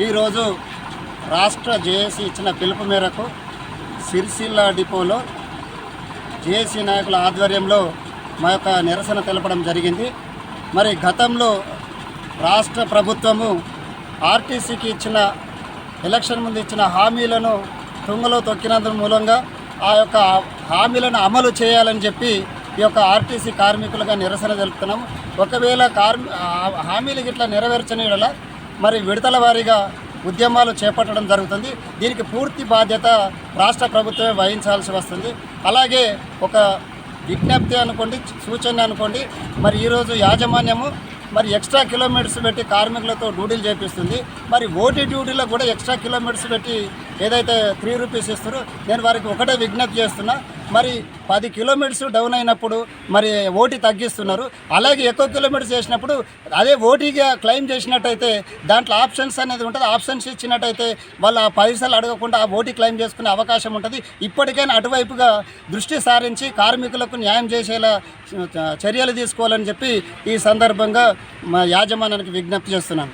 ఈరోజు రాష్ట్ర జేఏసీ ఇచ్చిన పిలుపు మేరకు సిరిసిల్ల డిపోలో జేఏసీ నాయకుల ఆధ్వర్యంలో మా యొక్క నిరసన తెలపడం జరిగింది. మరి గతంలో రాష్ట్ర ప్రభుత్వము ఆర్టీసీకి ఇచ్చిన ఎలక్షన్ ముందు ఇచ్చిన హామీలను తుంగలో తొక్కినందు మూలంగా ఆ యొక్క హామీలను అమలు చేయాలని చెప్పి ఈ యొక్క ఆర్టీసీ కార్మికులుగా నిరసన తెలుపుతున్నాము. ఒకవేళ కార్మి హామీలు గిట్లా నెరవేర్చని మరి విడతల వారీగా ఉద్యమాలు చేపట్టడం జరుగుతుంది. దీనికి పూర్తి బాధ్యత రాష్ట్ర ప్రభుత్వమే వహించాల్సి వస్తుంది. అలాగే ఒక విజ్ఞప్తి అనుకోండి సూచన అనుకోండి మరి ఈరోజు యాజమాన్యము మరి ఎక్స్ట్రా కిలోమీటర్స్ పెట్టి కార్మికులతో డ్యూటీలు చేపిస్తుంది. మరి ఓటీ డ్యూటీలో కూడా ఎక్స్ట్రా కిలోమీటర్స్ పెట్టి ఏదైతే త్రీ రూపీస్ ఇస్తారో నేను వారికి ఒకటే విజ్ఞప్తి చేస్తున్నా మరి పది కిలోమీటర్స్ డౌన్ అయినప్పుడు మరి ఓటీ తగ్గిస్తున్నారు. అలాగే ఎక్కువ కిలోమీటర్స్ చేసినప్పుడు అదే ఓటీగా క్లెయిమ్ చేసినట్టయితే దాంట్లో ఆప్షన్స్ అనేది ఉంటుంది. ఆప్షన్స్ ఇచ్చినట్టయితే వాళ్ళు ఆ పైసలు అడగకుండా ఆ ఓటీ క్లెయిమ్ చేసుకునే అవకాశం ఉంటుంది. ఇప్పటికైనా అటువైపుగా దృష్టి సారించి కార్మికులకు న్యాయం చేసేలా చర్యలు తీసుకోవాలని చెప్పి ఈ సందర్భంగా మా యాజమాన్యానికి విజ్ఞప్తి చేస్తున్నాను.